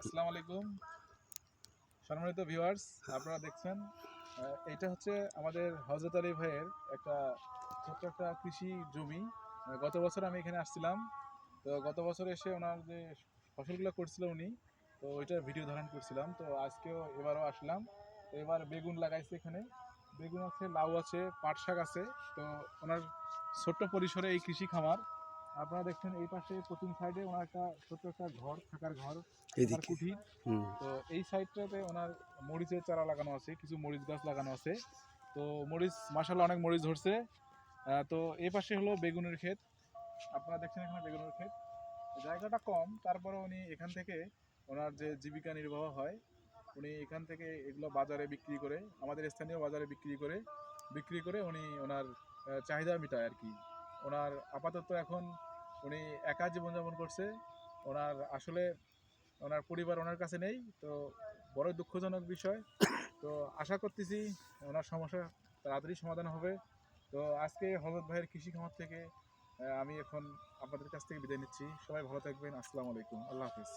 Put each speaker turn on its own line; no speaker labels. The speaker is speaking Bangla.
আসসালামু আলাইকুম। সম্মানিত ভিউয়ার্স আপনারা দেখছেন এটা হচ্ছে আমাদের হজরত আলী ভাইয়ের একটা ছোট্ট একটা কৃষি জমি। গত বছর আমি এখানে আসছিলাম। তো গত বছর এসে ওনার যে ফসলগুলো করছিল উনি, তো ওইটার ভিডিও ধারণ করছিলাম। তো আজকেও এবারও আসলাম। তো এবার বেগুন লাগাইছে এখানে। বেগুন আছে, লাউ আছে, পাট শাক আছে। তো ওনার ছোট্ট পরিসরে এই কৃষি খামার। আপনারা দেখছেন এই পাশে পশ্চিম সাইডে ওনার একটা ছোট্ট একটা ঘর থাকার ঘর
হুম।
তো এই সাইডটাতে ওনার মরিচের চারা লাগানো আছে কিছু মরিচ গাছ লাগানো আছে। তো মরিচ মাসাল্লাহ অনেক মরিচ ধরছে। তো এই পাশে হলো বেগুনের ক্ষেত। আপনারা দেখছেন এখানে বেগুনের ক্ষেত। জায়গাটা কম তারপরে উনি এখান থেকে ওনার যে জীবিকা নির্বাহ হয় উনি এখান থেকে এগুলো বাজারে বিক্রি করে আমাদের স্থানীয় বাজারে বিক্রি করে বিক্রি করে উনি ওনার চাহিদা মেটায় আর কি। ওনার আপাতত এখন উনি একা জীবনযাপন করছে। ওনার আসলে ওনার পরিবার ওনার কাছে নেই, তো বড় দুঃখজনক বিষয়। তো আশা করতেছি ওনার সমস্যা তাড়াতাড়ি সমাধান হবে। তো আজকে হজরত ভাইয়ের কৃষি খামার থেকে আমি এখন আপনাদের কাছ থেকে বিদায় নিচ্ছি। সবাই ভালো থাকবেন। আসসালামু আলাইকুম। আল্লাহ হাফিজ।